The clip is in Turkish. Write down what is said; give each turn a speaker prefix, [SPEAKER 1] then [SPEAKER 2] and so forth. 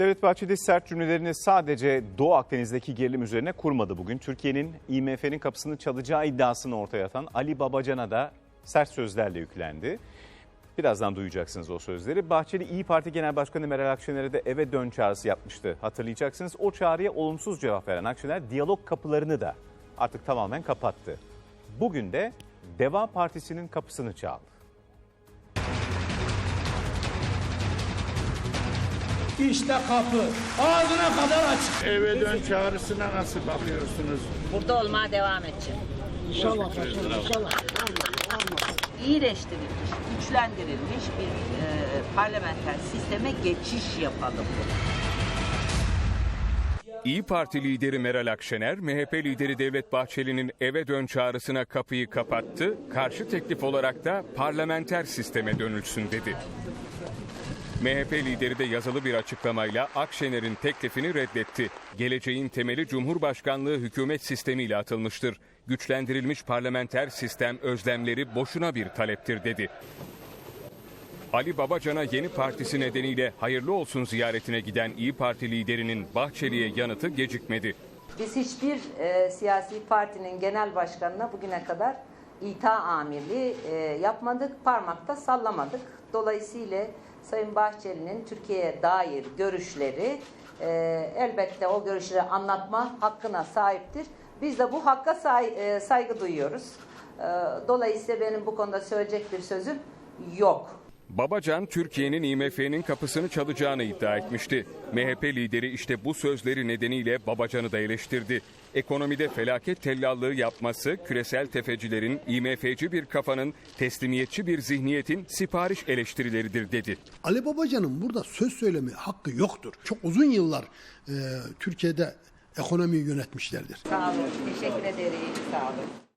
[SPEAKER 1] Devlet Bahçeli sert cümlelerini sadece Doğu Akdeniz'deki gerilim üzerine kurmadı bugün. Türkiye'nin IMF'nin kapısını çalacağı iddiasını ortaya atan Ali Babacan'a da sert sözlerle yüklendi. Birazdan duyacaksınız o sözleri. Bahçeli İyi Parti Genel Başkanı Meral Akşener'e de eve dön çağrısı yapmıştı. Hatırlayacaksınız o çağrıya olumsuz cevap veren Akşener diyalog kapılarını da artık tamamen kapattı. Bugün de Deva Partisi'nin kapısını çaldı.
[SPEAKER 2] İşte kapı. Ağzına kadar açık.
[SPEAKER 3] Eve dön çağrısına nasıl bakıyorsunuz?
[SPEAKER 4] Burada olmaya devam edeceğim.
[SPEAKER 2] İnşallah. İnşallah.
[SPEAKER 4] İyileştirilmiş, güçlendirilmiş bir e, parlamenter sisteme geçiş yapalım.
[SPEAKER 5] İyi Parti lideri Meral Akşener, MHP lideri Devlet Bahçeli'nin eve dön çağrısına kapıyı kapattı, karşı teklif olarak da parlamenter sisteme dönülsün dedi. MHP lideri de yazılı bir açıklamayla Akşener'in teklifini reddetti. Geleceğin temeli Cumhurbaşkanlığı hükümet sistemiyle atılmıştır. Güçlendirilmiş parlamenter sistem özlemleri boşuna bir taleptir dedi. Ali Babacan'a yeni partisi nedeniyle hayırlı olsun ziyaretine giden İyi Parti liderinin Bahçeli'ye yanıtı gecikmedi.
[SPEAKER 6] Biz hiçbir e, siyasi partinin genel başkanına bugüne kadar ita amirliği e, yapmadık, parmakta sallamadık. Dolayısıyla Sayın Bahçeli'nin Türkiye'ye dair görüşleri e, elbette o görüşleri anlatma hakkına sahiptir. Biz de bu hakka say- e, saygı duyuyoruz. E, dolayısıyla benim bu konuda söyleyecek bir sözüm yok.
[SPEAKER 5] Babacan Türkiye'nin IMF'nin kapısını çalacağını iddia etmişti. MHP lideri işte bu sözleri nedeniyle Babacan'ı da eleştirdi. Ekonomide felaket tellallığı yapması küresel tefecilerin IMF'ci bir kafanın teslimiyetçi bir zihniyetin sipariş eleştirileridir dedi.
[SPEAKER 7] Ali Babacan'ın burada söz söyleme hakkı yoktur. Çok uzun yıllar e, Türkiye'de ekonomiyi yönetmişlerdir.
[SPEAKER 6] Sağ olun, teşekkür ederim, sağ olun.